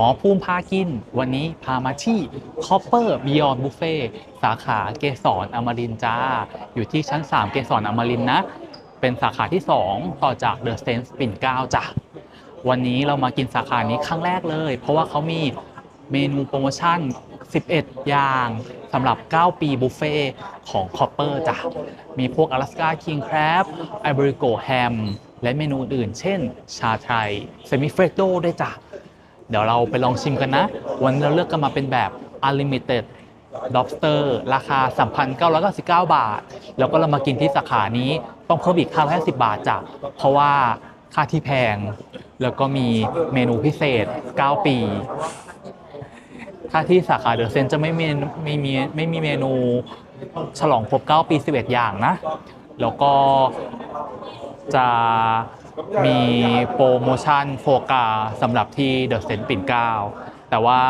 หมอภูมิพากิน วันนี้พามาที่ Copper Beyond Buffet สาขาเกสรอมรินจ้า อยู่ที่ชั้น 3 เกสรอมรินนะ เป็นสาขาที่ 2 ต่อจาก The Sense ปิ่นเก้าจ้ะ วันนี้เรามากินสาขานี้ครั้งแรกเลย เพราะว่าเขามีเมนูโปรโมชั่น 11 อย่างสำหรับ 9 ปีบุฟเฟ่ของ Copper จ้ะ มีพวก Alaska King Crab Ivory Go Ham และเมนูอื่น เช่น ชาไทย Semi Freddo ด้วยจ้ะ เดี๋ยวเราไปลองชิมกันนะ วันนี้เราเลือกกันมาเป็นแบบ Unlimited lobster ราคา 3,999 บาท แล้วก็เรามากินที่สาขานี้ต้องเพิ่มอีก550 บาทจ้ะเพราะว่าค่าที่แพง แล้วก็มีเมนูพิเศษ 9 ปีถ้าที่สาขาเดอะเซนจะไม่มีไม่มีไม่มีเมนูฉลองครบ 9 ปี 11 อย่างนะ แล้วก็จะ มีโปรโมชั่นโฟกาสำหรับที่เดอะเซนต์ปิ่นเกล้าแต่ว่า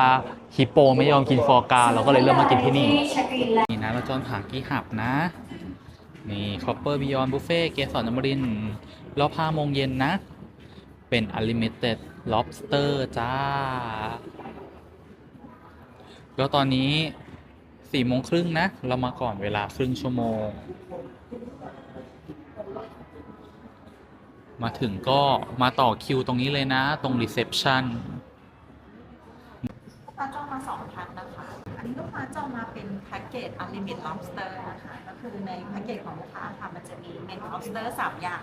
ฮิปโปไม่ยอมกินโฟกาเราก็เลยเลือกมากินที่นี่นี่นะเราจอนหากีหับนะนี่คอปเปอร์บิยอนบุฟเฟ่เกสรนมรินรอบ5โมงเย็นนะ เป็น Unlimited Lobster จ้า แล้วตอนนี้สี่โมงครึ่งนะ เรามาก่อนเวลาครึ่งชั่วโมง มาถึงก็มาต่อคิวตรงนี้เลยนะ ตรง reception ลูกค้าจองมาสองพันนะคะ อันนี้ลูกค้าจองมาเป็นแพ็กเกจ Unlimited Lobster นะคะ ก็คือในแพ็กเกจของลูกค้าค่ะ มันจะมีเมนู lobster สามอย่าง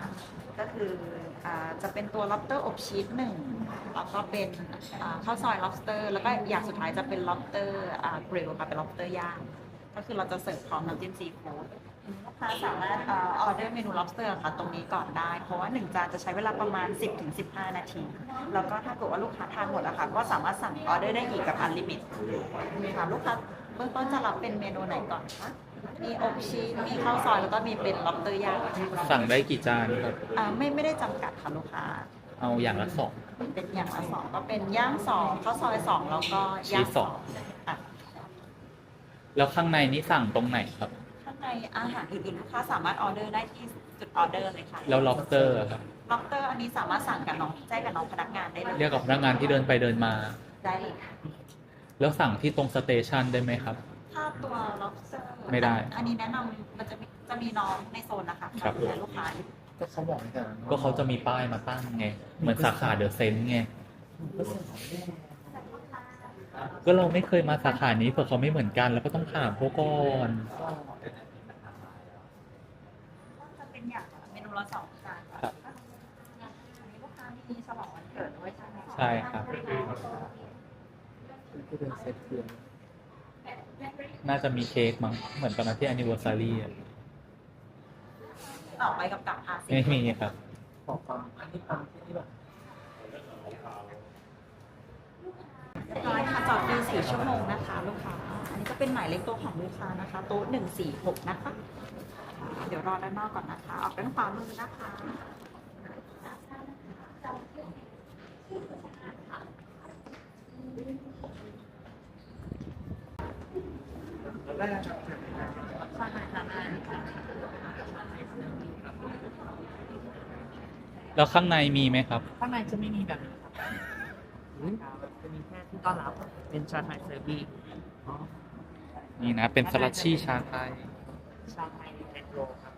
ก็คืออ่าจะเป็นตัว lobster อบชีสหนึ่งแล้วก็เป็นอ่าข้าวซอย lobster แล้วก็อย่างสุดท้ายจะเป็น lobster อ่า grill ค่ะ เป็น lobster ย่าง ก็คือเราจะเสิร์ฟพร้อมน้ำจิ้มซีฟู้ดลูกค้าสามารถเออเดอร์เมนู lobster ค่ะ ตรงนี้ก่อนได้ เพราะว่า 1 จานจะใช้เวลาประมาณ 10-15 นาที แล้วก็ถ้าเกิดว่าลูกค้าทานหมดอะค่ะ ก็สามารถสั่งออเดอร์ได้อีกกับอันลิมิตค่ะลูกค้าเบื้องต้นจะรับเป็นเมนูไหนก่อนคะมีอบชีสมีข้าวซอยแล้วก็มีเป็น lobster ย่างสั่งได้กี่จานครับอ่าไม่ไม่ได้จำกัดค่ะลูกค้า เอาอย่างละสองเป็นอย่างละสองก็เป็นย่างสองข้าวซอยสองแล้วก็ย่างชีสสสอองงค่ะ แล้วข้างในนี้สั่งตรงไหนครับ ข้างในอาหารอื่นๆลูกค้าสามารถออเดอร์ได้ที่จุดออเดอร์เลยค่ะแล้ว lobster อะครับล็อบสเตอร์อันนี้สามารถสั่งกับน้องแจ้งกับน้องพนักงานได้เลยเรียกกับพนักงานที่เดินไปเดินมา ได้เลยค่ะ แล้วสั่งที่ตรงสเตชันได้ไหมครับ ถ้าตัว lobster ไม่ได้ อันนี้แนะนำมันจะมีจะมีน้องในโซนนะคะครับ ดูแลลูกค้าอยู่ก็เขาบอกไม่ใช่หรอก็เขาจะมีป้ายมาตั้งไง เหมือนสาขาเดอะเซนไง ก็เราไม่เคยมาสาขานี้เผื่อเขาไม่เหมือนกันแล้วก็ต้องถามเขาก่อนจะเป็นอย่างเมนูละสองจานครับอันนี้ลูกค้ามีฉลองวันเกิดด้วยใช่ไหมะใช่ครับที่เป็นเซ็ตเทียนน่าจะมีเค้กมั้งเหมือนตอนนั้นที่ anniversary อะต่อไปกับกับภาษีไม่มีครับขอความอันนี้ความที่แบบ รียบร้อยค่ะจอดฟรีสี่ชั่วโมงนะคะ ลูกค้า อันนี้จะเป็นหมายเลขโต๊ะของลูกค้านะคะโต๊ะหนึ่งสี่หกนะคะ เดี๋ยวรอด้านนอกก่อนนะคะ ออกด้านขวามือนะคะแล้วข้างในมีไหมครับ ข้างในจะไม่มีแบบนี้ครับ จะมีแค่ที่ต้อนรับเป็นชาไทยเซอร์บี้นี่นะ เป็นสลัดชี่ชาไทย ชาไทยเรดโรครับ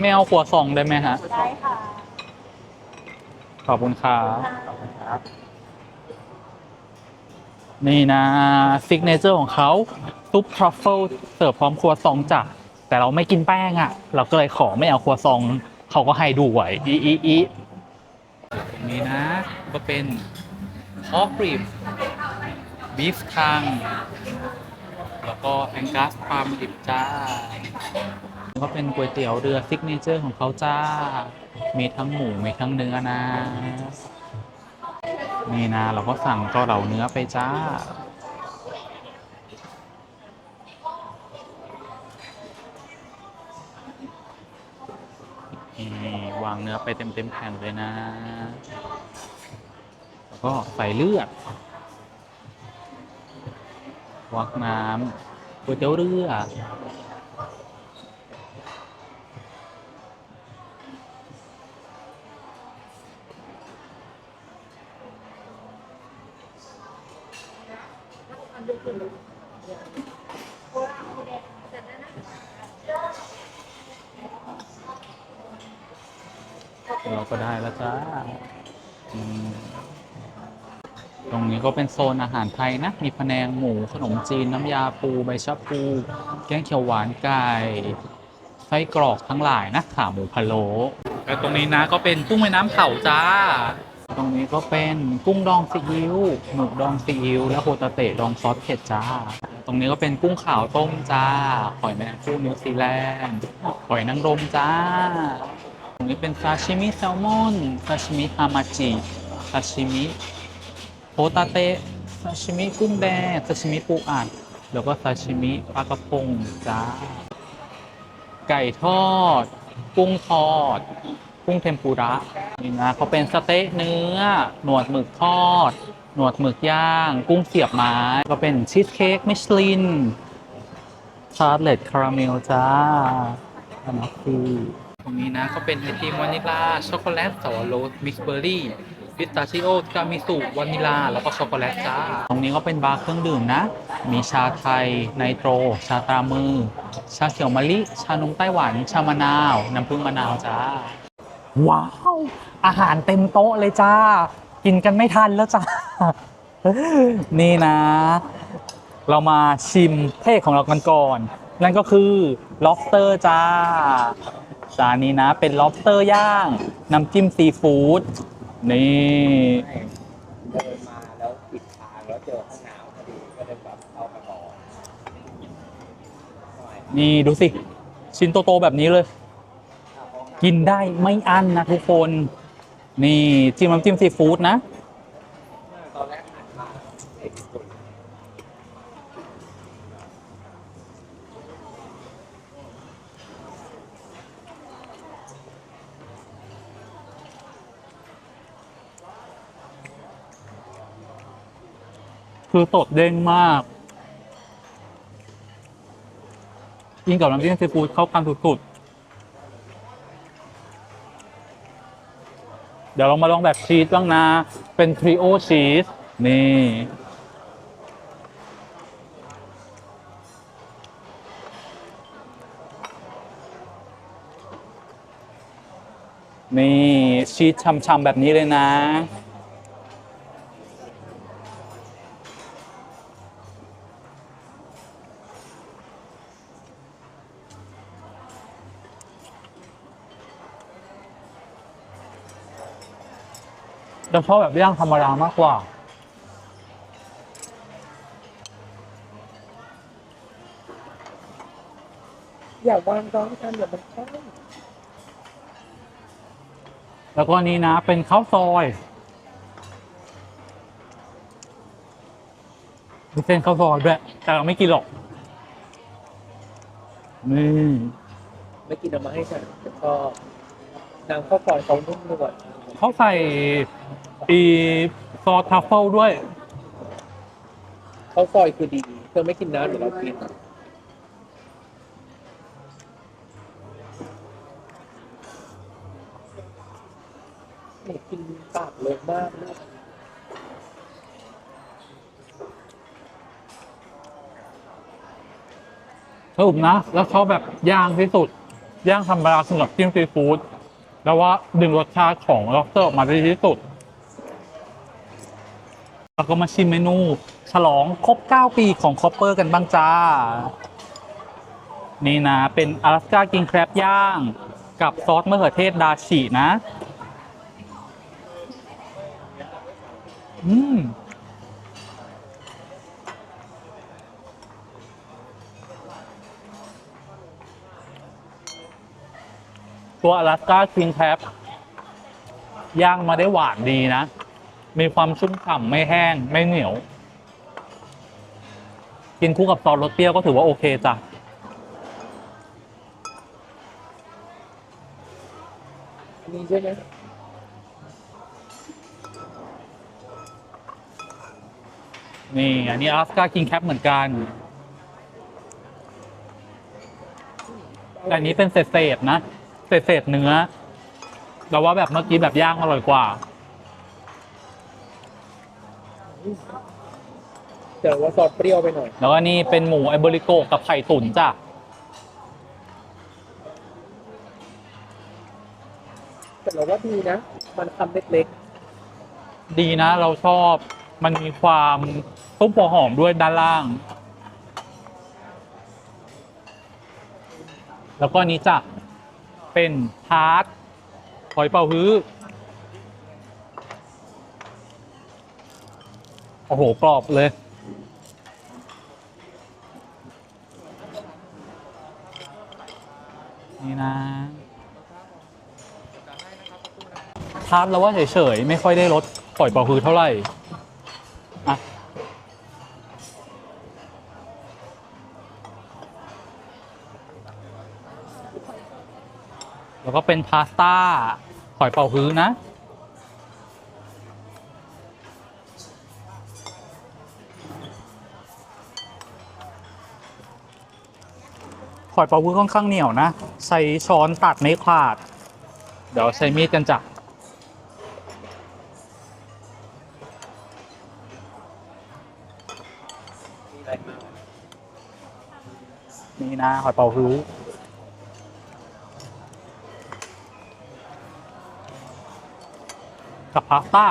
ไม่เอาขัวซองได้ไหมฮะ ได้ค่ะ ขอบคุณครับ นี่นะซิกเนเจอร์ของเขาซุปทรัฟเฟิลเสิร์ฟพร้อมครัวซองจ้ะแต่เราไม่กินแป้งอะ่ะ เราก็เลยขอไม่เอาครัวซองเขาก็ให้ดูไว้อีอีอีนี่นะ ก็เป็นฮอฟริบบีฟคัง แล้วก็แองกัสพามดิบจ้า ก็เป็นก๋วยเตี๋ยวเรือซิกเนเจอร์ของเขาจ้า มีทั้งหมูมีทั้งเนื้อนะ นี่นะ เราก็สั่งเกาเหลาเนื้อไปจ้า นี่วางเนื้อไปเต็มเต็มแผ่นเลยนะ แล้วก็ใส่เลือด วักน้ำก๋วยเตี๋ยวเรือ เราก็ได้แล้วจ้า ตรงนี้ก็เป็นโซนอาหารไทยนะ มีพะแนงหมูขนมจีน น้ำยาปู ใบชะพู แกงเขียวหวานไก่ไส้กรอกทั้งหลายนะขาหมูพะโล้แล้วตรงนี้นะก็เป็นกุ้งแม่น้ำเผาจ้า ตรงนี้ก็เป็นกุ้งดองซีอิ๊วหมึกดองซีอิ๊วและโฮตาเตะดองซอสเผ็ดจ้า ตรงนี้ก็เป็นกุ้งขาวต้มจ้าหอยแมลงภู่นิวซีแลนด์หอยนางรมจ้า ตรงนี้เป็นซาชิมิแซลมอนซาชิมิฮามาจิซาชิมิโฮตาเตะซาชิมิกุ้งแดงซาชิมิปูอัดแล้วก็ซาชิมิปลากระพงจ้า ไก่ทอด กุ้งทอด กุ้งเทมปุระนี่นะเขาเป็นสเต๊ะเนื้อ หนวดหมึกทอด หนวดหมึกย่าง กุ้งเสียบไม้ ก็เป็นชีสเค้กมิชลิน ชาร์ลเลตคาราเมลจ้าอันนี้คือตรงนี้นะก็เป็นไอติมวานิลลา ช็อกโกแลตสวรสมิกเบอร์รี่พิสตาชิโอทามิสุวานิลลา แล้วก็ช็อกโกแลตจ้า ตรงนี้ก็เป็นบาร์เครื่องดื่มนะ มีชาไทย ไนโตร ชาตรามือ ชาเขียวมะลิ ชานมไต้หวัน ชามะนาว น้ำผึ้งมะนาวจ้า ว้าว อาหารเต็มโต๊ะเลยจ้า กินกันไม่ทันแล้วจ้า นี่นะ เรามาชิมเท่ของเรากันก่อน นั่นก็คือ lobster จ้าจานนี้นะ เป็น lobster ย่าง น้ำจิ้มซีฟู้ด นี่ เดินมาแล้วปิดทางแล้วเจอห้องน้ำพอดีก็เลยแบบเข้ามาก่อนนี่ดูสิ ชิ้นโตๆแบบนี้เลย กินได้ไม่อั้นนะทุกคน นี่จิ้มน้ำจิ้มซีฟู้ดนะคือสดเด้งมากกินกับน้ำจิ้มซีฟู้ดเข้ากันสุดๆ ดี๋ยวเรามาลองแบบชีสบ้างนะ เป็นทริโอชีส นี่ นี่ชีสช่ำๆแบบนี้เลยนะ จะชอบแบบย่างธรรมดามากกว่า อย่าวางร้องกันเดี๋ยวมันเข้าแล้วก็อันนี้นะเป็นข้าวซอยมีเส้นข้าวซอยด้วยแต่เราไม่กินหรอก นี่ ไม่กินเอามาให้ฉันแล้วก็น้ำข้าวซอยเขานุ่มนวล เขาใส่อีซอสทัฟเฟิลด้วย ข้าวซอยคือดี เธอไม่กินน้ำเดี๋ยวเรากินหนูกินปากเลยมากเลยสรุปนะ แล้วเขาแบบย่างที่สุด ย่างธรรมดาสำหรับจิ้มซีฟู้ด แล้วว่าดึงรสชาติของล็อบสเตอร์ออกมาได้ที่สุดแล้วก็มาชิมเมนู ฉลองครบ 9 ปีของคอปเปอร์กันบ้างจ้า นี่นะ เป็นอลาสกากิงแครบย่าง กับซอสมะเขือเทศดาชินะ อืม ตัวอลาสก้าคิงแคปย่างมาได้หวานดีนะ มีความชุ่มฉ่ำไม่แห้ง ไม่เหนียว กินคู่กับซอสรสเปรี้ยวก็ถือว่าโอเคจ้ะนี่ใช่ไหมนี่ อันนี้อลาสก้าคิงแคปเหมือนกันแต่อันนี้เป็นเศษๆนะ เศษๆเนื้อเราว่าแบบเมื่อกี้แบบย่างอร่อยกว่า แต่ว่าซอสเปรี้ยวไปหน่อย แล้วก็นี่เป็นหมูไอโบริโกะกับไข่ตุ๋นจ้ะแต่เราว่าดีนะ มันคำเล็กดีนะ เราชอบมันมีความต้มหัวหอมด้วยด้านล่าง แล้วก็อันนี้จ้ะ เป็นทาร์ตหอยเป๋าฮื้อ โอ้โห กรอบเลย นี่นะทาร์ตเราว่าเฉยๆ ไม่ค่อยได้รสหอยเป๋าฮื้อเท่าไหร่ แล้วก็เป็นพาสต้าหอยเป๋าฮื้อนะ หอยเป๋าฮื้อค่อนข้างเหนียวนะ ใช้ช้อนตัดไม่ขาด เดี๋ยวใช้มีดกันจ้ะนี่นะหอยเป๋าฮื้อ กับพาสต้า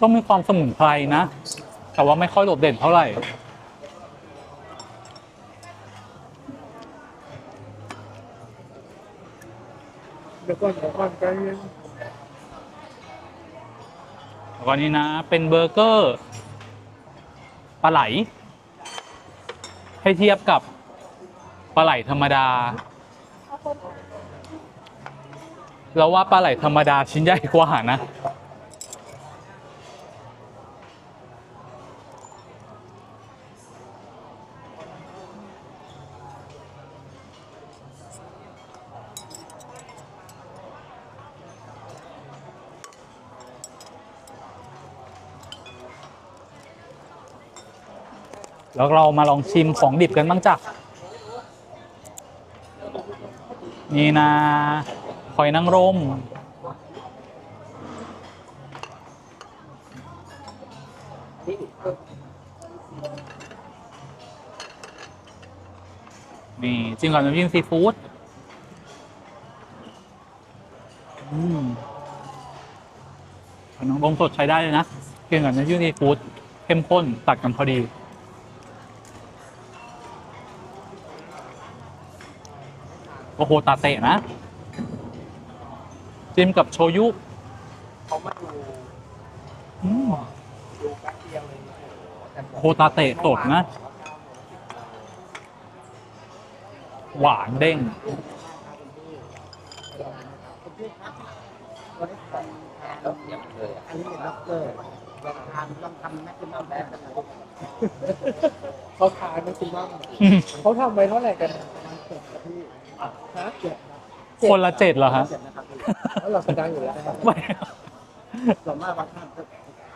ก็มีความสมุนไพรนะ แต่ว่าไม่ค่อยโดดเด่นเท่าไหร่เดี๋ยวก่อนเดี๋ยวก่อนใจเย็นแล้วก็นี่นะ เป็นเบอร์เกอร์ปลาไหล ให้เทียบกับ ปลาไหลธรรมดา เราว่าปลาไหลธรรมดาชิ้นใหญ่กว่านะ แล้วเรามาลองชิมของดิบกันบ้างจ้ะ นี่นะหอยนางรมนี่นี่จิ้มกับน้ำจิ้มซีฟู้ดอืมหอยนางรมสดใช้ได้เลยนะกินกับน้ำจิ้มซีฟู้ดเข้มข้นตัดกันพอดี โอ้โหตาเตะนะ จิ้มกับโชยุเขามาดูอืมดูแป๊บเดียวเลยแต่โคตาเตะสดนะ หวานเด้งแล้วเสียบเลยอะอันนี้เป็นด็อกเตอร์ลองทานลองทำแมคซิมัมแบนด์นะครับเขาทานมันคือว่าเขาทำไว้เท่าไหร่กัน ฮะเจ็ดคนละเจ็ดเหรอฮะเจ็ดนะครับพี่แล้วเราแสดงอยู่แล้วนะครับไม่ส่วนมากบางท่านก็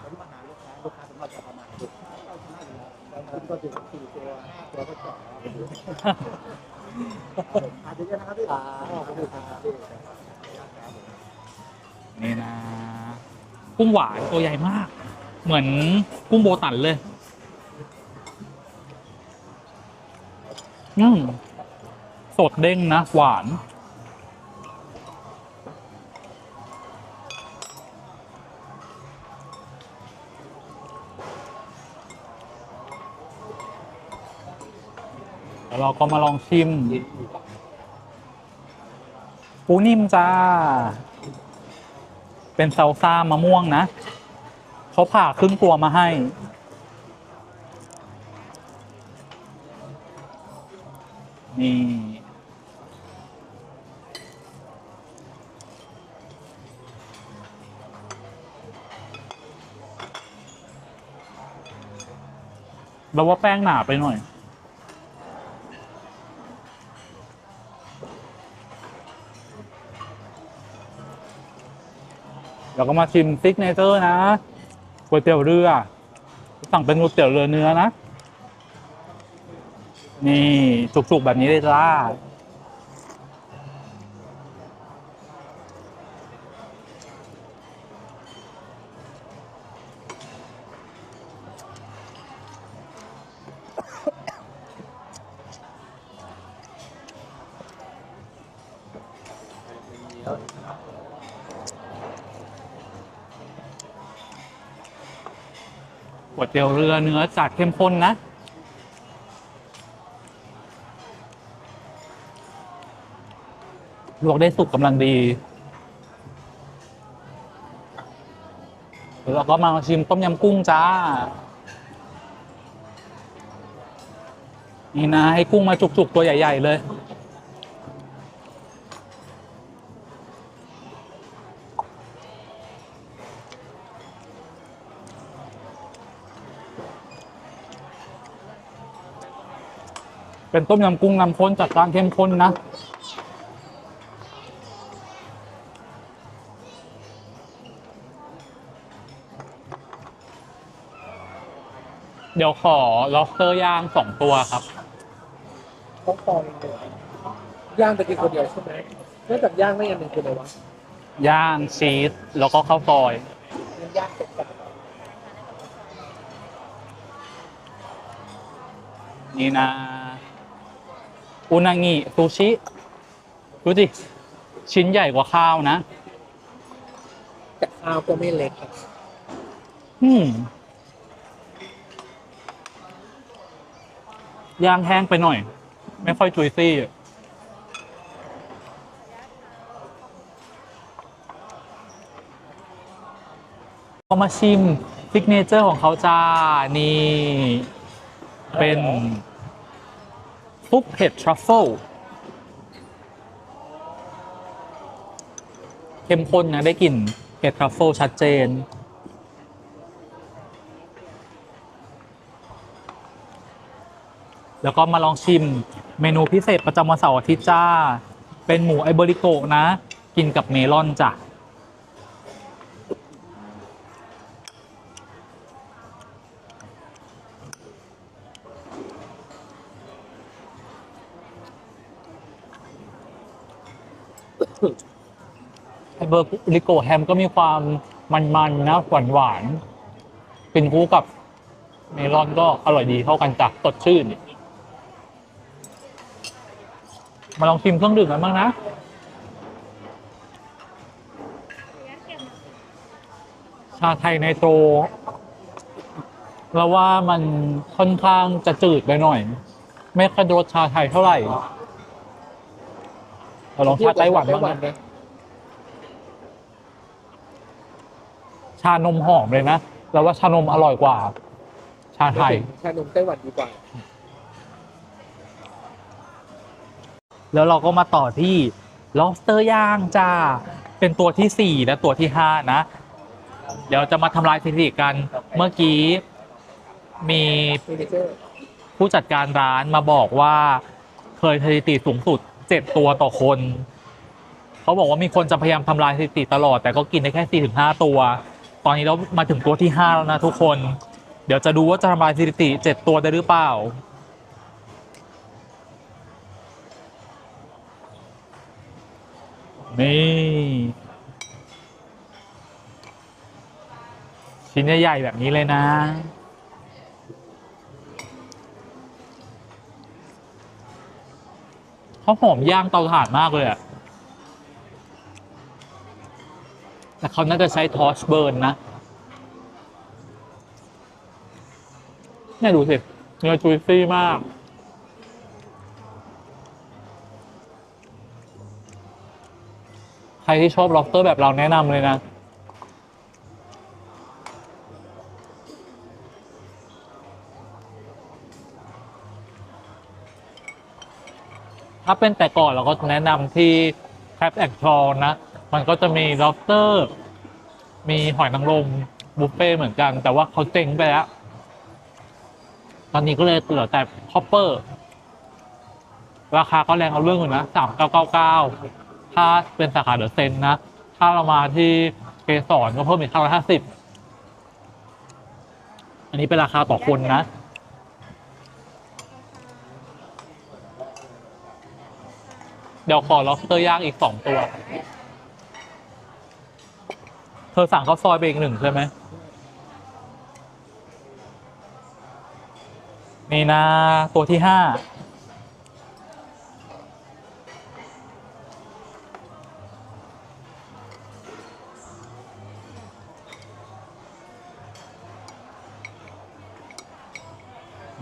ผมมาหาลูกค้าลูกค้าสมมติจะประมาณสิบเข้าชนะอยู่แล้วบางคนก็ถึงสี่ตัวห้าตัวก็เจาะแล้วอาจจะเยอะนะครับพี่ขอบคุณครับพี่นี่นะ กุ้งหวานตัวใหญ่มาก เหมือนกุ้งโบตันเลย อืม สดเด้งนะ หวานแล้วเราก็มาลองชิม ปูนิ่มจ้า เป็นซาลซ่ามะม่วงนะ เขาผ่าครึ่งตัวมาให้นี่ เราว่าแป้งหนาไปหน่อย เราก็มาชิมซิกเนเจอร์นะก๋วยเตี๋ยวเรือ สั่งเป็นก๋วยเตี๋ยวเรือเนื้อนะ นี่จุกๆแบบนี้เลยจ้า ก๋วยเตี๋ยวเรือเนื้อจัดเข้มข้นนะ ลวกได้สุกกำลังดีแล้วก็มาชิมต้มยำกุ้งจ้า นี่นะ ให้กุ้งมาจุกๆ ตัวใหญ่ ๆ เลย เป็นต้มยำกุ้งน้ำข้นจัดจานเข้มข้นนะ เดี๋ยวขอ lobster ย่างสองตัวครับ ต้องฟองเองเลยย่างแต่กินคนเดียวใช่ไหมนอกจากย่างไม่อันหนึ่งคืออะไรวะย่างชีสแล้วก็ข้าวซอย ย่างเสร็จกับนี่นะ อุนางิซูชิ ดูสิ ชิ้นใหญ่กว่าข้าวนะ แต่ข้าวก็ไม่เล็กครับอืมย่างแห้งไปหน่อย ไม่ค่อยจุยซี่อะก็มาชิมซิกเนเจอร์ของเขาจ้า นี่ เป็น ซุปเห็ดทรัฟเฟิลเข้มข้นนะได้กลิ่นเห็ดทรัฟเฟิลชัดเจน แล้วก็มาลองชิมเมนูพิเศษประจำวันเสาร์อาทิตย์จ้า เป็นหมูไอเบริโกะนะ กินกับเมลอนจ้ะ เบอร์ลิโกแฮมก็มีความมันๆนะหวานหวานกินคู่กับเมลอนก็อร่อยดีเข้ากันจ้ะสดชื่น มาลองชิมเครื่องดื่มกันบ้างนะ ชาไทยไนโตรเราว่ามันค่อนข้างจะจืดไปหน่อย ไม่ค่อยรสชาไทยเท่าไหร่เราลองชาไต้หวันบ้างกันนะ นะ ชานมหอมเลยนะเราว่าชานมอร่อยกว่า ชาไทย ชานมไต้หวันดีกว่า แล้วเราก็มาต่อที่ lobster ย่างจ้า เป็นตัวที่ 4 และตัวที่ 5 นะ เดี๋ยวจะมาทำลายสถิติกัน เมื่อกี้มีซิกเนเจอร์ผู้จัดการร้านมาบอกว่าเคยสถิติสูงสุด 7 ตัวต่อคน เขาบอกว่ามีคนจะพยายามทำลายสถิติตลอด แต่ก็กินได้แค่ 4-5 ตัว ตอนนี้เรามาถึงตัวที่ 5 แล้วนะทุกคน เดี๋ยวจะดูว่าจะทำลายสถิติ 7 ตัวได้หรือเปล่า นี่ชิ้นใหญ่ๆแบบนี้เลยนะ เขาหอมย่างเตาถ่านมากเลยอะ แต่เขาน่าจะใช้ทอร์ชเบิร์นนะเนี่ยดูสิเนื้อจุยซี่มาก ใครที่ชอบ lobster แบบเราแนะนำเลยนะถ้าเป็นแต่ก่อนเราก็แนะนำที่แคปแอนทรอนะ มันก็จะมี lobster มีหอยนางรมบุฟเฟ่เหมือนกัน แต่ว่าเขาเจ๊งไปแล้ว ตอนนี้ก็เลยเหลือแต่คอปเปอร์ ราคาก็แรงเอาเรื่องอยู่นะสามเก้าเก้าเก้าถ้าเป็นสาขาเดอะเซนนะ ถ้าเรามาที่เกสรก็เพิ่มอีกห้าร้อยห้าสิบอันนี้เป็นราคาต่อคนนะ เดี๋ยวขอ lobster ย่างอีกสองตัว เธอสั่งข้าวซอยไปอีกหนึ่งใช่ไหมนี่นะ ตัวที่ห้า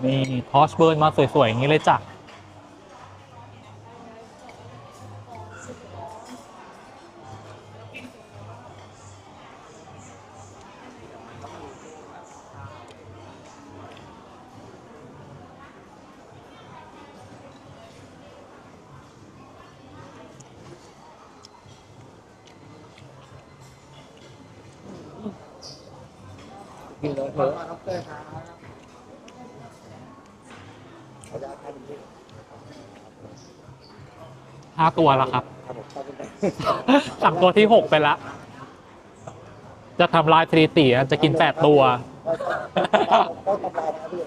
นี่ทอชเบิร์นมาสวยๆ อย่างนี้เลยจ้ะ กินเลยเถขออะบคุณครับเต้ยครับขออนุญาตให้ดูห้าตัวแล้วครับ ครับผมขอบคุณครับสั่งตัวที่หกไปละ จะทำลายสถิติอะจะกินแปดตัว ก็ทำลายนะครับพี่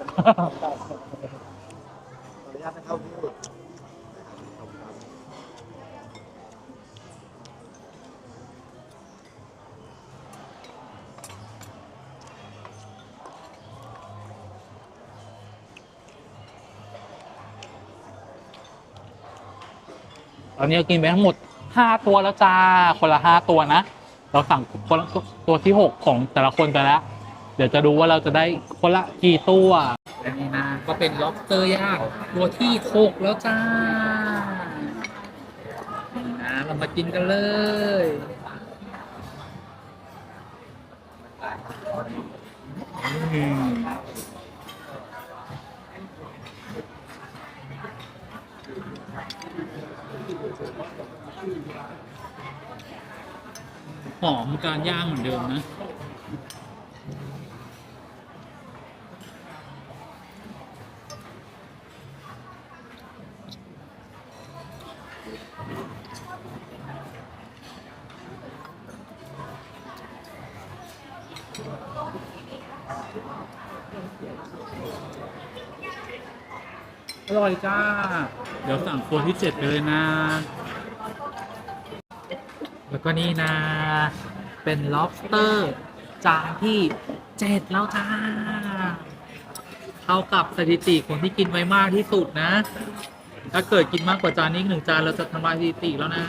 อนนี้กินไปทั้งหมดห้าตัวแล้วจ้า คนละห้าตัวนะ เราสั่งคนละตัวที่หกของแต่ละคนไปแล้ว เดี๋ยวจะดูว่าเราจะได้คนละกี่ตัวอันนี้นะ ก็เป็น lobster ย่างตัวที่หกแล้วจ้านะเรามากินกันเลยอืม หอมการย่างเหมือนเดิมนะ อร่อยจ้า เดี๋ยวสั่งตัวที่เจ็ดไปเลยนะ แล้วก็นี่นะ เป็น lobster จานที่เจ็ดแล้วจ้าเท่ากับสถิติคนที่กินไว้มากที่สุดนะ ถ้าเกิดกินมากกว่าจานนี้อีกหนึ่งจานเราจะทำลายสถิติแล้วนะ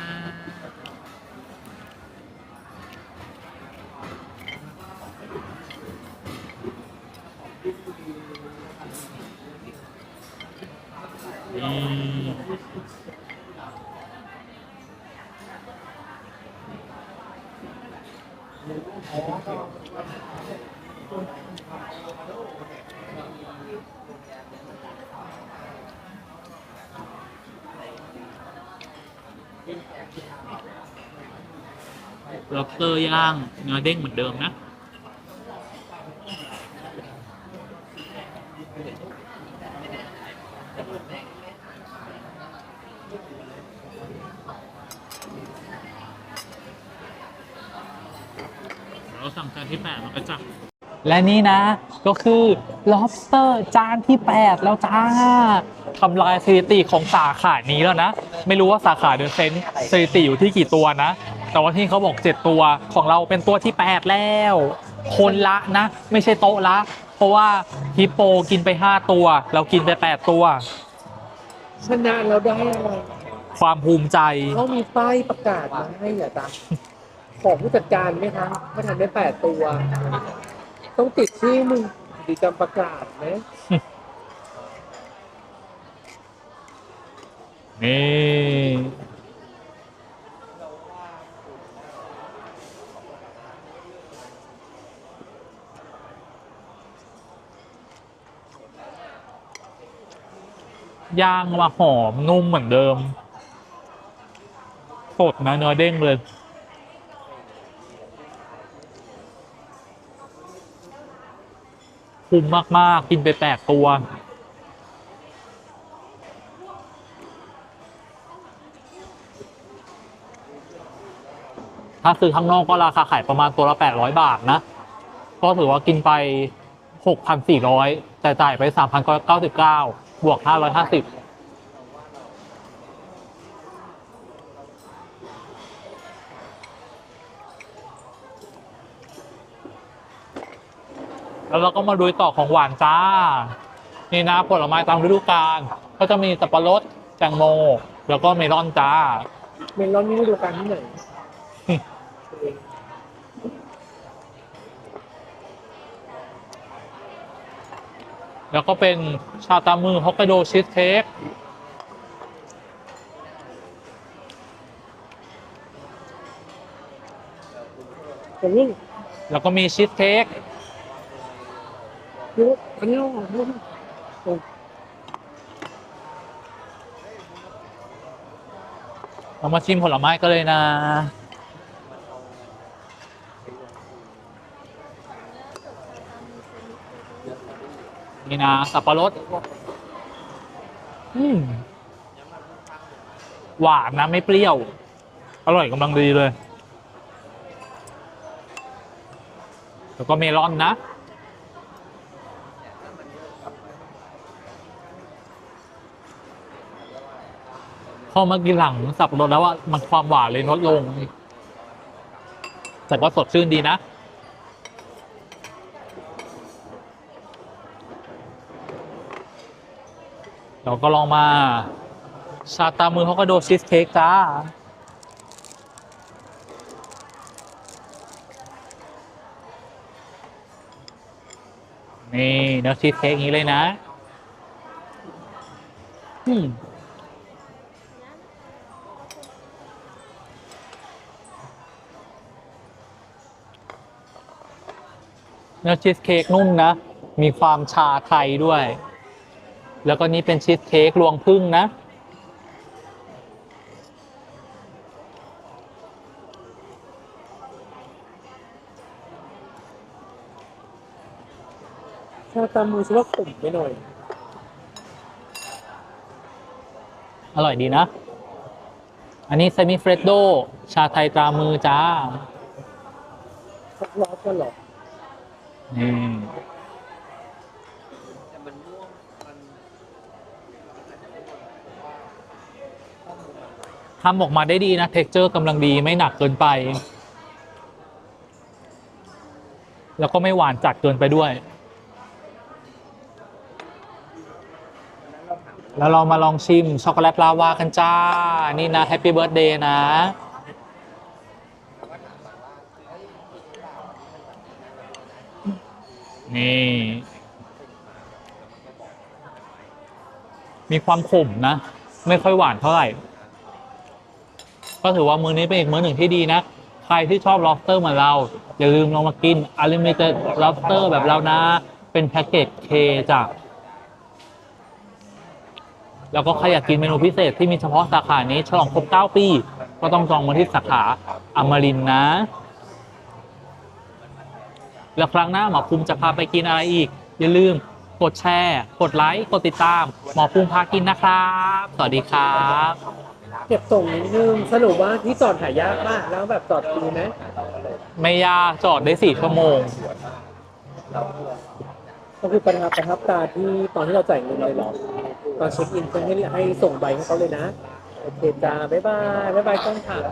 อืมล็ อบสเตอร์ย่างเนื้อเด้งเหมือนเดิมนะ เราสั่งจานที่แปดมันก็จับและนี่นะก็คือ lobster จานที่ 8 แล้วจ้าทำลายสถิติของสาขานี้แล้วนะ ไม่รู้ว่าสาขาเดอะเซนสถิติอยู่ที่กี่ตัวนะ แต่ว่าที่เขาบอก 7 ตัวของเราเป็นตัวที่ 8 แล้ว คนละนะ ไม่ใช่โต๊ะละ เพราะว่าฮิปโปกินไป 5 ตัว เรากินไป 8 ตัว ชนะเราได้อะไรความภูมิใจ เขามีป้ายประกาศมาให้เหรอจ๊ะของผู้จัดการไหมคะไม่ทันได้แปดตัว ต้องติดชื่อมึงดีจำประกาศไหมนี่ ย่างมาหอมนุ่มเหมือนเดิม สดนะเนื้อเด้งเลย คุ้มมาก ๆ กินไปแปดตัว ถ้าซื้อข้างนอกก็ราคาขายประมาณตัวละ 800 บาทนะ ก็ถือว่ากินไปหกพันสี่ร้อยแต่จ่ายไปสามพันเก้าสิ บวกห้าร้อยห้าสิบแล้วเราก็มาดูต่อของหวานจ้า นี่นะผลไม้ตามฤดูกาลก็จะมีสับปะรดแตงโม แล้วก็เมลอนจ้า เมลอนนี่ฤดูกาลที่ไหน แล้วก็เป็นชาตามือฮอกไกโดชีสเค้กแต่นี่แล้วก็มีชีสเค้กดูอันนี้เราดูเรามาชิมผลไม้กันเลยนะ นี่นะสับปะรดอืมหวานนะไม่เปรี้ยว อร่อยกำลังดีเลย แล้วก็เมลอนนะ พอมากินหลังสับปะรดแล้วว่ามันความหวานเลยลดลง แต่ก็สดชื่นดีนะ เราก็ลองมาชาตามือเขาก็โดชีสเค้กจ้า นี่เนื้อชีสเค้กอย่างนี้เลยนะ อืมเนื้อชีสเค้กนุ่มนะ มีความชาไทยด้วย แล้วก็นี่เป็นชีสเค้กรวงพึ่งนะ ชาตามมือฉันว่าขมไปหน่อย อร่อยดีนะ อันนี้เซมิเฟรดโด ชาไทยตรามือจ้าสักรอบกันเหรอนี่แต่มันม่วงมัน ทำออกมาได้ดีนะเท็กเจอร์กำลังดีไม่หนักเกินไป แล้วก็ไม่หวานจัดเกินไปด้วย แล้วเรามาลองชิมช็อกโกแลตลาวากันจ้า นี่นะแฮปปี้เบิร์ a เดย์นะนี่ มีความขมนะ ไม่ค่อยหวานเท่าไหร่ ก็ถือว่ามื้อนี้เป็นอีกมื้อหนึ่งที่ดีนะ ใครที่ชอบ lobster เหมือนเรา อย่าลืมลองมากิน unlimited lobster แบบเรานะ เป็นแพ็กเกจ K จ้ะแล้วก็ใครอยากกินเมนูพิเศษที่มีเฉพาะสาขานี้ ฉลองครบ 9 ปี ก็ต้องจองมาที่สาขาอมรินนะ แล้วครั้งหน้าหมอภูมิจะพาไปกินอะไรอีก อย่าลืมกดแชร์ กดไลค์ กดติดตาม หมอภูมิพากินนะครับ สวัสดีครับ เก็บส่งนิดนึงสรุปว่าที่จอดหายากมาก แล้วแบบจอดฟรีไหมไม่ยากจอดได้สี่ชั่วโมง ก็คือประทับประทับตาที่ตอนที่เราจ่ายเงินเลยเหรอตอนเช็คอินเพื่อให้ให้ส่งใบให้เขาเลยนะ โอเคจ้าบ๊ายบายบ๊ายบายกล้องถ่าย